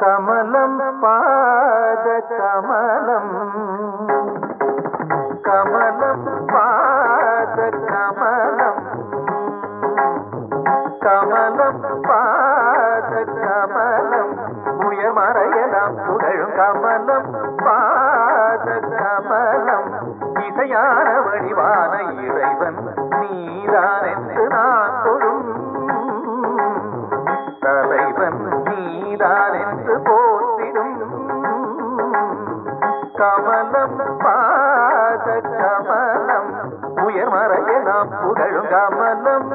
கமலம் பாத கமலம். கமலம் பாத கமலம். கமலம் பாத கமலம். உயர் மறையலாம் புகழும் கமலம் பாத கமலம். இசையான வடிவான பாத கமலம் உயர் மறையலாம் புகழும் கமலம்.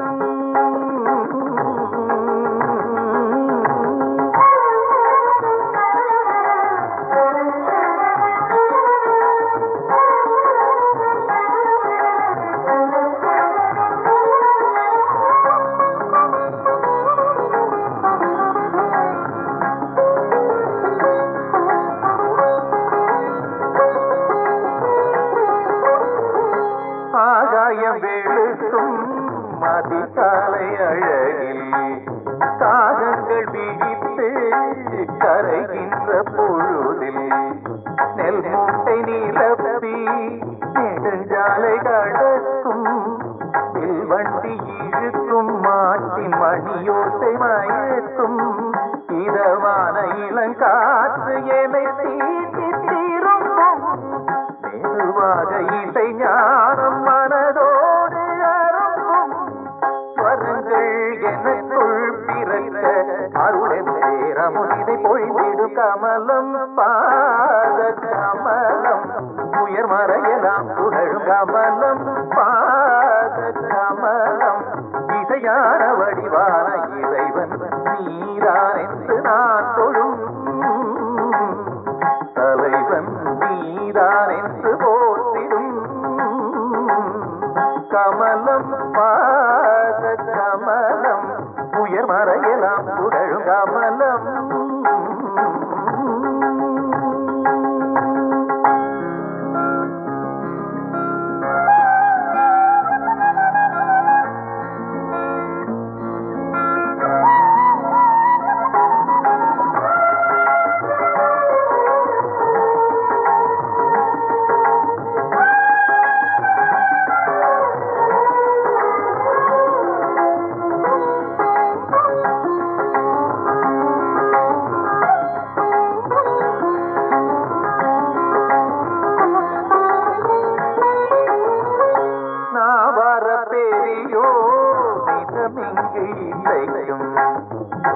காலை அழகில் காகங்கள் விழித்து கரைகின்ற பொழுதில் நெல் மூட்டை நிலப்பி நெடுஞ்சாலை கடக்கும் வண்டி இழுக்கும் மாட்டின் மணியோசை மயக்கும் இதமான இளங்காற்று என்னை தீட்டி தீரும். மெதுவாக இசை ஞானம் மனது கமலம் பாத கமலம். உயர் மறையலாம் புகழும் கமலம் பாத கமலம். இசையான வடிவான இறைவன் நீதான் என்று நான் தொழும். தலைவன் நீதான் என்று போற்றிடும். கமலம் பாத கமலம். உயர் மறையலாம் புகழும் கமலம்.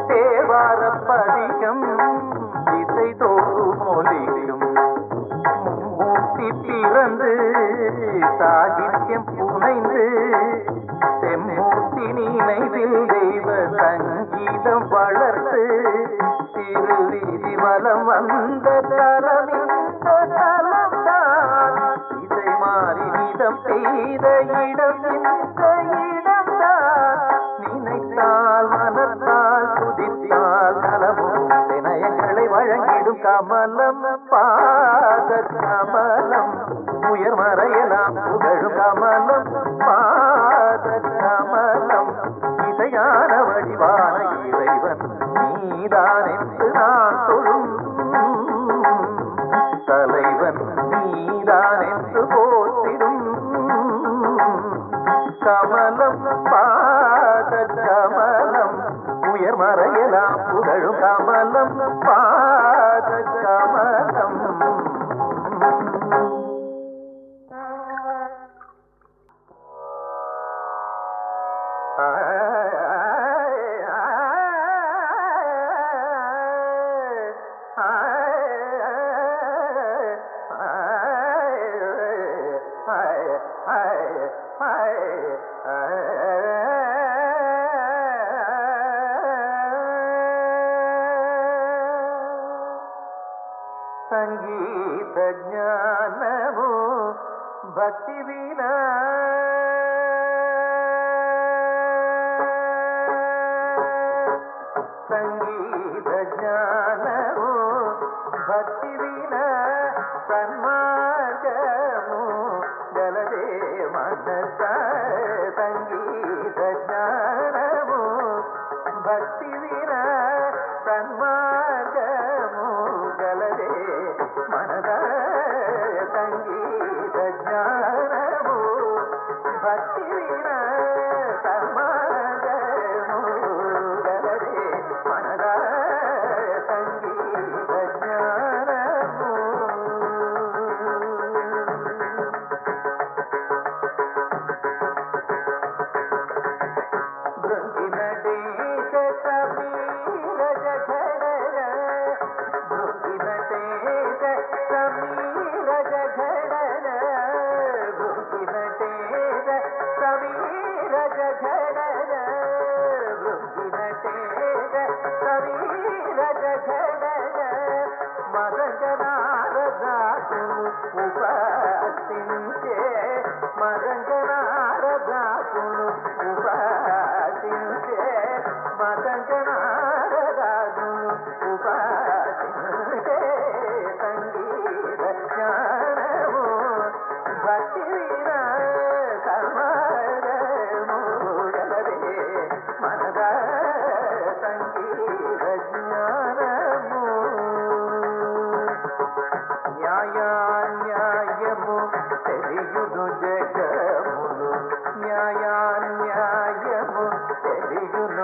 தேவார பதிகம் இசை தோறும் மொழியும் மூர்த்தி பிறந்து சாகித்யம் புனைந்து செம்மூர்த்தி நினைவில் தெய்வ சங்கீதம் வளர்த்து திருவீதி வலம் வந்த தலம் இந்த தலம்தான். இசை மாறி நிதம் பெய்த இடம் இந்த கமலம் உயர் மறையலாம் புகழும் கமலம் பாத கமலம் இதையான வடிவான இறைவன் நீதான் என்று நான் தொழும் தலைவன் நீதான் என்று போற்றிடும். கமலம் பாத கமலம் உயர் மறையலாம் புகழும் கமலம் பா Hey, జ్ఞానము భక్తి విన సన్మార్గము గలదే మనస సంగీత జ్ఞానము. భక్తి విన సన్మార్గము గలదే మనస సంగీత జ్ఞానము. భక్తి విన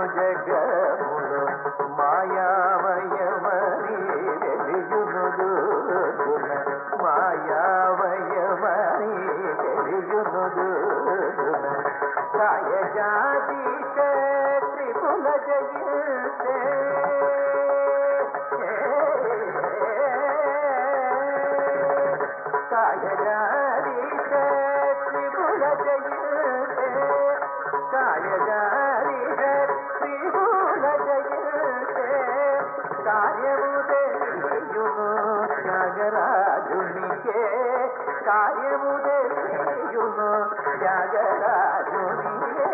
జగములు మాయామయమని తెలియును దూరున మాయామయమని తెలియును దూరున కాయజాతీశ త్రిపుల జయితే కాయజారీశ ಕಾರ್ಯವುದೇ ಯುನು ತ್ಯಾಗರಾಜುನಿ ಕಾರ್ಯವುದೇ ಯುನು ತ್ಯಾಗರಾಜುನಿಗೆ